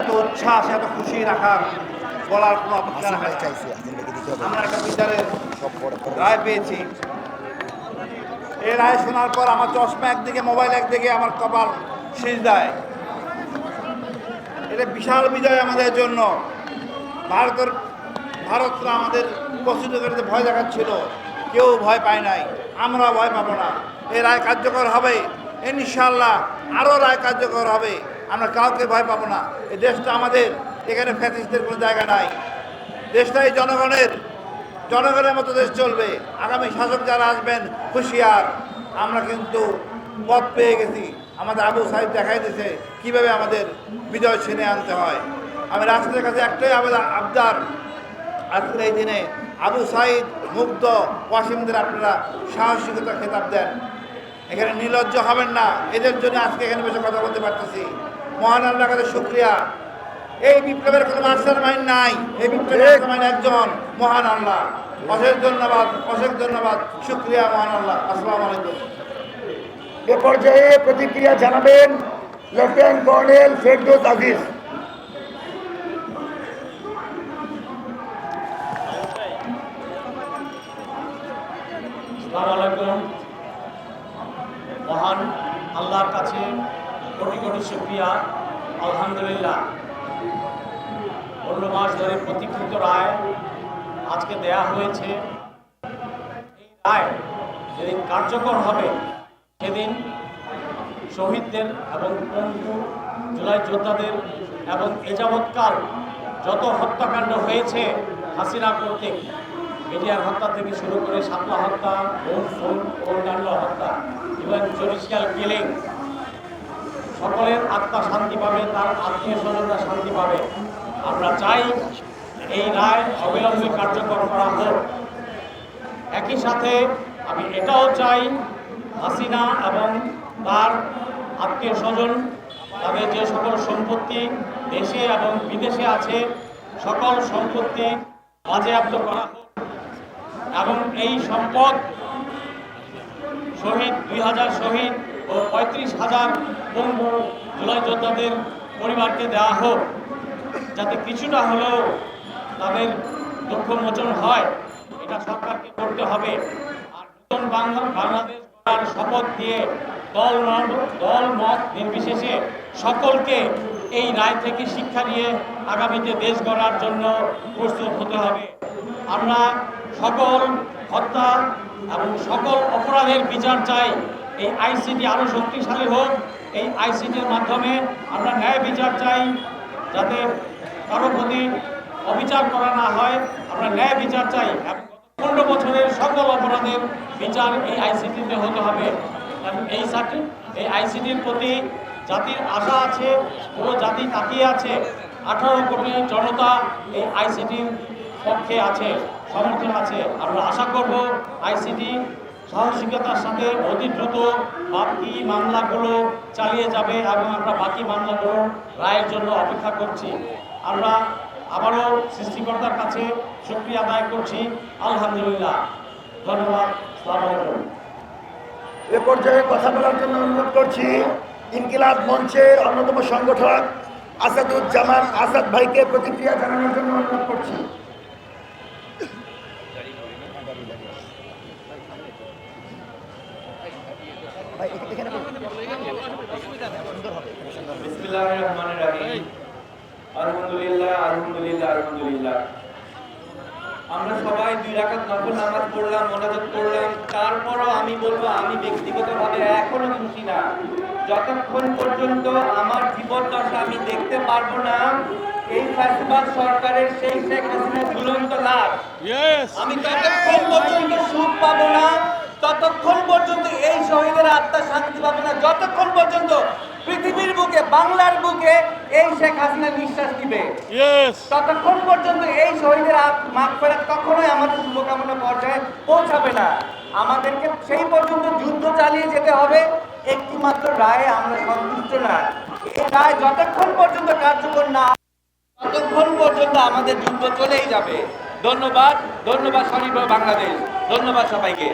এত উচ্ছ্বাস এত খুশি রাখার বলার কোনো অপেক্ষা রাখে। চাইছি আমরা একটা বিচারের রায় পেয়েছি। এই রায় শোনার পর আমার চশমা একদিকে মোবাইল একদিকে আমার কপাল শীষ দেয় এটা বিশাল বিজয় আমাদের জন্য। ভারতের ভারতরা আমাদের উপস্থিতকারীতে ভয় দেখাচ্ছিল। কেউ ভয় পায় নাই আমরা ভয় পাবো না। এই রায় কার্যকর হবে ইনশাল্লাহ আরও রায় কার্যকর হবে। আমরা কাউকে ভয় পাবো না। এই দেশটা আমাদের, এখানে ফ্যাসিস্টের কোনো জায়গা নাই। দেশটাই জনগণের জনগণের মতো দেশ চলবে। আগামী শাসক যারা আসবেন, হুঁশিয়ার। আমরা কিন্তু পথ পেয়ে গেছি। আমাদের আবু সাহেব দেখাই দিয়েছে কীভাবে আমাদের বিজয় ছিনে আনতে হয়। আমি রাষ্ট্রের কাছে একটাই আবেদন আবদার। আজকের এই দিনে আবু সাইদ মুগ্ধ ওয়াসিমদের আপনারা সাহসিকতা খেতাব দেন। এখানে নির্লজ্জ হবেন না। এদের জন্য আজকে এখানে বসে কথা বলতে পারতেছি। মহান আল্লাহ কাছে শুক্রিয়া। এই বিপ্লবের কোনো মাস্টার মাইন্ড নাই। এই বিপ্লবের মাইন্ড একজন মহান আল্লাহ। অশেষ ধন্যবাদ অশেষ ধন্যবাদ। শুক্রিয়া মহান আল্লাহ। আসসালামু আলাইকুম। এ পর্যায়ে প্রতিক্রিয়া জানাবেন লেফটেন্যান্ট কর্নেল ফেরদৌস আজিজ। আসসালামু আলাইকুম। মহান আল্লাহর কাছে কোটি কোটি শুক্রিয়া, আলহামদুলিল্লাহ। পনেরো মাস ধরে প্রতীক্ষিত রায় আজকে দেয়া হয়েছে। এই রায় যেদিন কার্যকর হবে, সেদিন শহীদদের এবং পঙ্গু জুলাই যোদ্ধাদের এবং এ যাবৎকাল যত হত্যাকাণ্ড হয়েছে, হাসিনা কর্তৃক মিডিয়ার হত্যা থেকে শুরু করে সাপলা হত্যা বোন ফোন অন্যান্য হত্যা এবং জুডিশিয়াল কিলিং সকলের আত্মা শান্তি পাবে, তার আত্মীয় স্বজনরা শান্তি পাবে। আমরা চাই এই রায় অবিলম্বে কার্যকর করা হোক। একই সাথে আমি এটাও চাই হাসিনা এবং তার আত্মীয় স্বজন, তাদের যে সকল সম্পত্তি দেশে এবং বিদেশে আছে, সকল সম্পত্তি বাজেয়াপ্ত করা হোক। এবং এই সম্পদ শহীদ, দুই হাজার শহীদ ও পঁয়ত্রিশ হাজার পঙ্গু জুলাই যোদ্ধাদের পরিবারকে দেওয়া হোক। যাতে কিছুটা হলেও তাদের দুঃখ মোচন হয়, এটা সরকারকে করতে হবে। আর নতুন বাংলা, বাংলাদেশ গড়ার শপথ দিয়ে দল দল মত নির্বিশেষে সকলকে এই রায় থেকে শিক্ষা নিয়ে আগামীতে দেশ গড়ার জন্য প্রস্তুত হতে হবে। আমরা সকল হত্যা এবং সকল অপরাধের বিচার চাই। এই আইসিটি আরও শক্তিশালী হোক। এই আইসিটির মাধ্যমে আমরা ন্যায় বিচার চাই। যাতে কারও প্রতি অবিচার করা না হয়, আমরা ন্যায় বিচার চাই। পনেরো বছরের সকল অপরাধের বিচার এই আইসিটিতে হতে হবে। এই সাথে এই আইসিটির প্রতি জাতির আশা আছে পুরো জাতি তাকিয়ে আছে। আঠারো কোটি জনতা এই আইসিটির পক্ষে আছে। সমর্থন আছে। আমরা আশা করব আইসিটি সাহসিকতার সাথে অতি দ্রুত বাকি মামলাগুলো চালিয়ে যাবে এবং আমরা বাকি মামলাগুলো রায়ের জন্য অপেক্ষা করছি। আমরা আবারও সৃষ্টিকর্তার কাছে শুক্রিয়া আদায় করছি। আলহামদুলিল্লাহ। ধন্যবাদ। সালাম আলাইকুম। এ পর্যায়ে কথা বলার জন্য অনুরোধ করছি, ইনকিলাব মঞ্চের অন্যতম সংগঠক আসাদুজ্জামান আসাদ ভাইকে প্রতিক্রিয়া জানানোর জন্য অনুরোধ করছি ভাই এখানে সুন্দর হবে বিসমিল্লাহির রহমানির রহিম আলহামদুলিল্লাহ আলহামদুলিল্লাহ আলহামদুলিল্লাহ। আমরা সবাই দুই রাকাত নফল নামাজ পড়লাম মোনাজাত করলাম। তারপরও আমি বলব আমি ব্যক্তিগতভাবে এখনও খুশি না। যতক্ষণ পর্যন্ত আমার জীবন দশা আমি দেখতে পারব না এই ফ্যাসিবাদ সরকারের সেই শেখ হাসিনার ঝুলন্ত লাশ। আমি ততক্ষণ পর্যন্ত সুখ পাবো না ততক্ষণ পর্যন্ত এই শহীদের আত্মা শান্তি পাবে না। বুকে বাংলার বুকে এই শেখ হাসিনা নিঃশ্বাস দিবে ততক্ষণ পর্যন্ত এই শহীদের মাঠ ফেরা কখনোই আমাদের শুভকামনা পর্যায়ে পৌঁছাবে না। আমাদেরকে সেই পর্যন্ত যুদ্ধ চালিয়ে যেতে হবে। একটি মাত্র রায়ে আমরা সন্তুষ্ট না। এই রায় যতক্ষণ পর্যন্ত কার্যকর না ততক্ষণ পর্যন্ত আমাদের যুদ্ধ চলেই যাবে। ধন্যবাদ ধন্যবাদ স্বনির্ভর বাংলাদেশ। ধন্যবাদ সবাইকে।